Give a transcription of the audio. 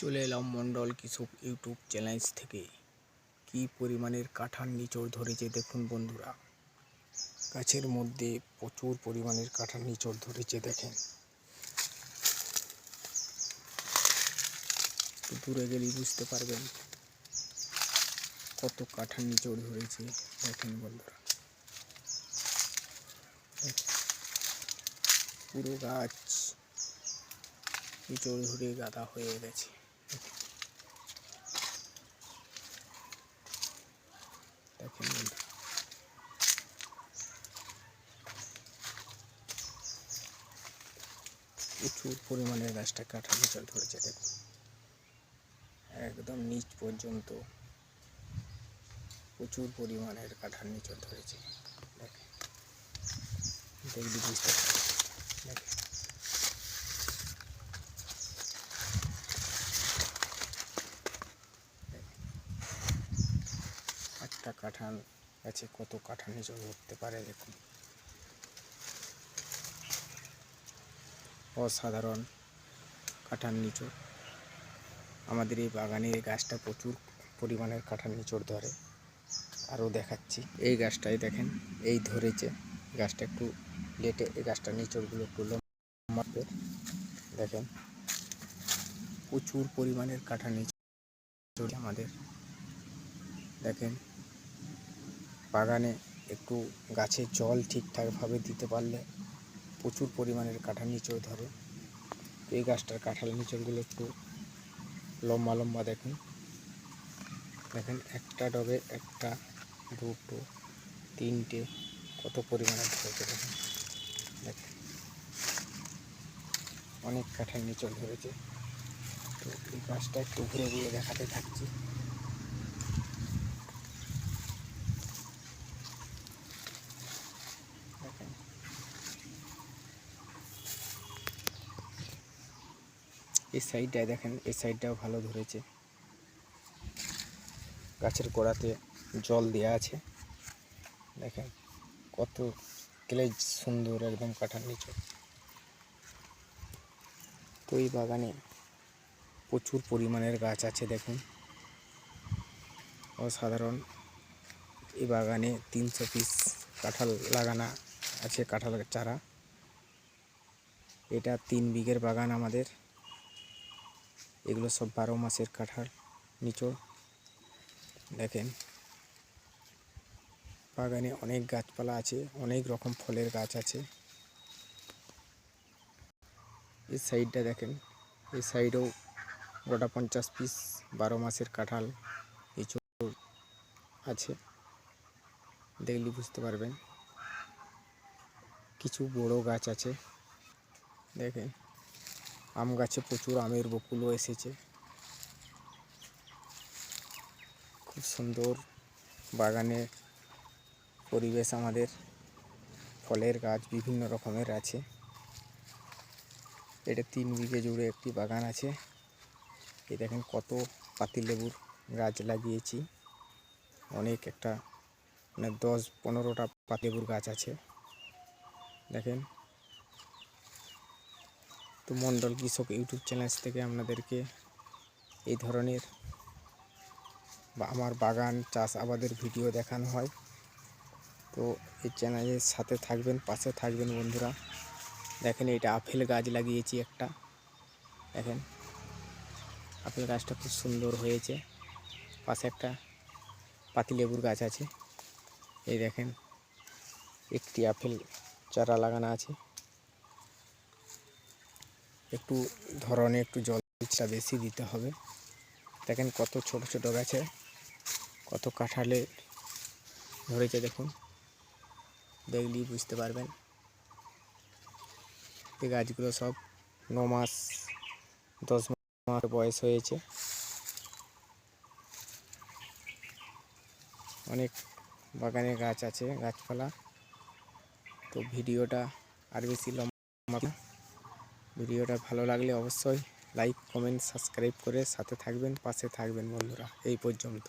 চলে এলাম মন্ডল কৃষক ইউটিউব চ্যানেল থেকে। কি পরিমাণের কাঁঠাল নিচড় ধরেছে দেখুন বন্ধুরা। গাছের মধ্যে প্রচুর পরিমাণের কাঁঠাল নিচড় ধরেছে দেখেন। দূরে গেলেই বুঝতে পারবেন কত কাঁঠাল নিচড় ধরেছে দেখেন বন্ধুরা। পুরো গাছ নিচড় ধরে গাদা হয়ে গেছে। প্রচুর পরিমাণে গাছটা কাঠা নিচল ধরেছে দেখুন একদম নিচ পর্যন্ত প্রচুর পরিমাণের কাঠার নিচল ধরেছে। দেখেন দেখবি বুঝতে পারবেন। দেখেন একটা কাঠান গাছে কত কাঠান নিচে ধরতে পারে দেখুন। অসাধারণ কাঠান নিচড়। আমাদের এই বাগানে এই গাছটা প্রচুর পরিমাণের কাঠান নিচড় ধরে। আরও দেখাচ্ছি। এই গাছটাই দেখেন, এই ধরেছে। গাছটা একটু লেটে এই গাছটার নিচড়গুলো একটু লম্বাপের দেখেন, প্রচুর পরিমাণের কাঠান নিচড় আমাদের। দেখেন বাগানে একটু গাছে জল ঠিকঠাকভাবে দিতে পারলে প্রচুর পরিমাণের কাঁঠাল নিচড় ধরে। এই গাছটার কাঁঠাল নিচড়গুলো একটু লম্বা লম্বা দেখুন। দেখেন, একটা ডবে একটা, দুটো, তিনটে কত পরিমাণে ধরেছে দেখুন। দেখেন অনেক কাঁঠাল নিচড় ধরেছে। তো এই গাছটা একটু ঘুরে ঘুরে দেখাতে থাকছি দেখেন এই সাইডটায় দেখেন, এই সাইডটাও ভালো ধরেছে। গাছের গোড়াতে জল দেওয়া আছে। দেখেন, কত ক্লেজ সুন্দর একদম কাঠার নিচে। তো এই বাগানে প্রচুর পরিমাণের গাছ আছে, দেখুন। অসাধারণ। এই বাগানে তিনশো পিস কাঁঠাল লাগানো আছে কাঁঠাল চারা। এটা তিন বিঘের বাগান আমাদের। এগুলো সব বারো মাসের কাঁঠাল, নিচড়। দেখেন, বাগানে অনেক গাছপালা আছে, অনেক রকম ফলের গাছ আছে। এই সাইডটা দেখেন, এই সাইডেও গোটা পঞ্চাশ পিস বারো মাসের কাঁঠাল, নিচড় আছে। দেখলে বুঝতে পারবেন, কিছু বড় গাছ আছে। দেখেন আম গাছে প্রচুর আমের বকুলও এসেছে। খুব সুন্দর বাগানে পরিবেশ আমাদের। ফলের গাছ বিভিন্ন রকমের আছে। এটা তিন বিঘে জুড়ে একটি বাগান আছে। এই দেখেন কত পাতিলেবুর গাছ লাগিয়েছি। অনেক একটা মানে দশ পনেরোটা পাতিলেবুর গাছ আছে। দেখেন তো মণ্ডল কৃষক ইউটিউব চ্যানেল থেকে আপনাদেরকে এই ধরনের বা আমার বাগান চাষ আবাদের ভিডিও দেখানো হয়। তো এই চ্যানেলের সাথে থাকবেন, পাশে থাকবেন বন্ধুরা। দেখেন এটা আপেল গাছ লাগিয়েছি একটা। দেখেন, আপেল গাছটা খুব সুন্দর হয়েছে। পাশে একটা পাতিলেবুর গাছ আছে। এই দেখেন, একটি আপেল চারা লাগানো আছে। একটু ধরনে একটু জলটা বেশি দিতে হবে। দেখেন কত ছোট ছোট গাছে, কত কাঁঠালে ধরেছে দেখুন। দেখলেই বুঝতে পারবেন। এই গাছগুলো সব ন মাস, দশ মাস বয়স হয়েছে। অনেক বাগানে গাছ আছে, গাছপালা। তো ভিডিওটা আর বেশি লম্বা। ভিডিওটা ভালো লাগলে অবশ্যই লাইক কমেন্ট সাবস্ক্রাইব করে সাথে থাকবেন, পাশে থাকবেন বন্ধুরা। এই পর্যন্ত।